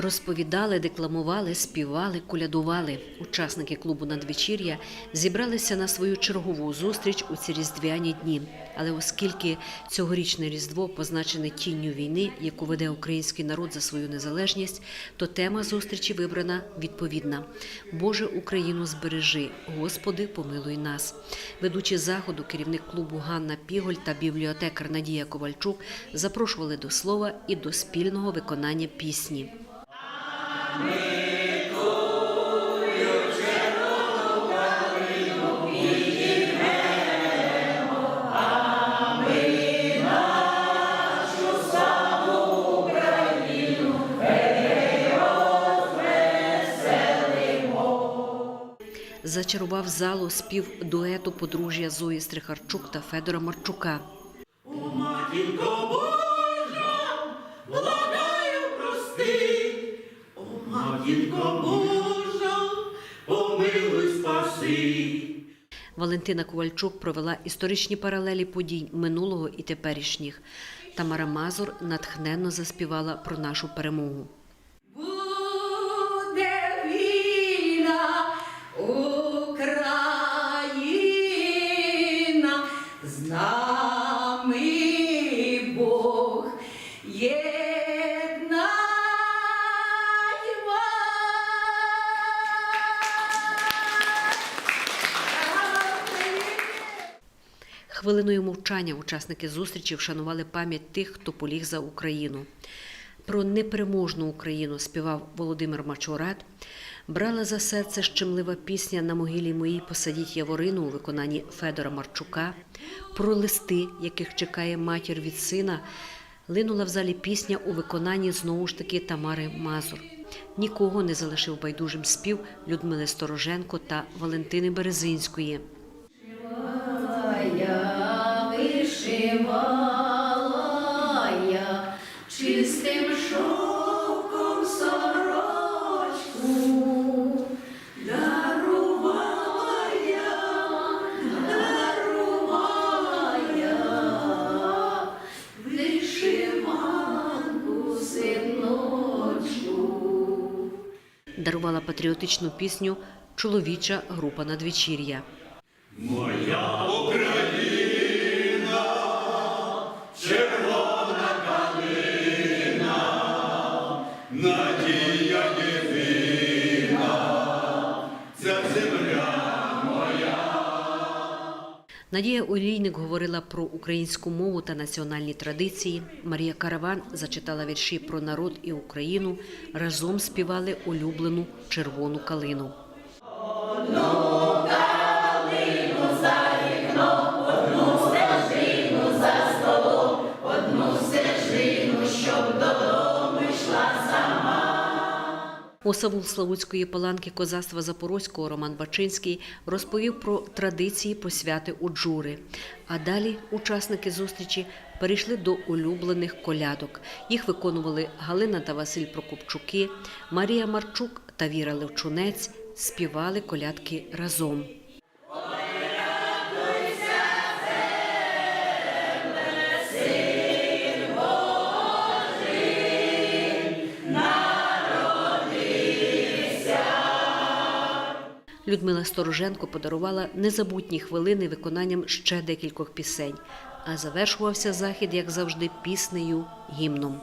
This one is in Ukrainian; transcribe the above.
Розповідали, декламували, співали, колядували. Учасники клубу надвечір'я зібралися на свою чергову зустріч у ці різдвяні дні. Але оскільки цьогорічне різдво позначене тінню війни, яку веде український народ за свою незалежність, то тема зустрічі вибрана відповідна: Боже Україну збережи, Господи, помилуй нас. Ведучі заходу, керівник клубу Ганна Піголь та бібліотекар Надія Ковальчук запрошували до слова і до спільного виконання пісні. Зачарував залу спів дуету подружжя Зої Стрихарчук та Федора Марчука. Валентина Ковальчук провела історичні паралелі подій минулого і теперішніх. Тамара Мазур натхненно заспівала про нашу перемогу. Хвилиною мовчання учасники зустрічі вшанували пам'ять тих, хто поліг за Україну. Про непереможну Україну співав Володимир Мачурат. Брала за серце щемлива пісня на могилі моїй посадіть яворину у виконанні Федора Марчука. Про листи, яких чекає матір від сина, линула в залі пісня у виконанні знову ж таки Тамари Мазур. Нікого не залишив байдужим спів Людмили Стороженко та Валентини Березинської. Дарувала патріотичну пісню Чоловіча група надвечір'я. Моя Україна, Надія Олійник говорила про українську мову та національні традиції. Марія Караван зачитала вірші про народ і Україну. Разом співали улюблену червону калину. Осавул Славутської паланки козацтва Запорозького Роман Бачинський розповів про традиції посвяти у джури. А далі учасники зустрічі перейшли до улюблених колядок. Їх виконували Галина та Василь Прокопчуки, Марія Марчук та Віра Левчунець. Співали колядки разом. Людмила Стороженко подарувала незабутні хвилини виконанням ще декількох пісень. А завершувався захід, як завжди, піснею гімном.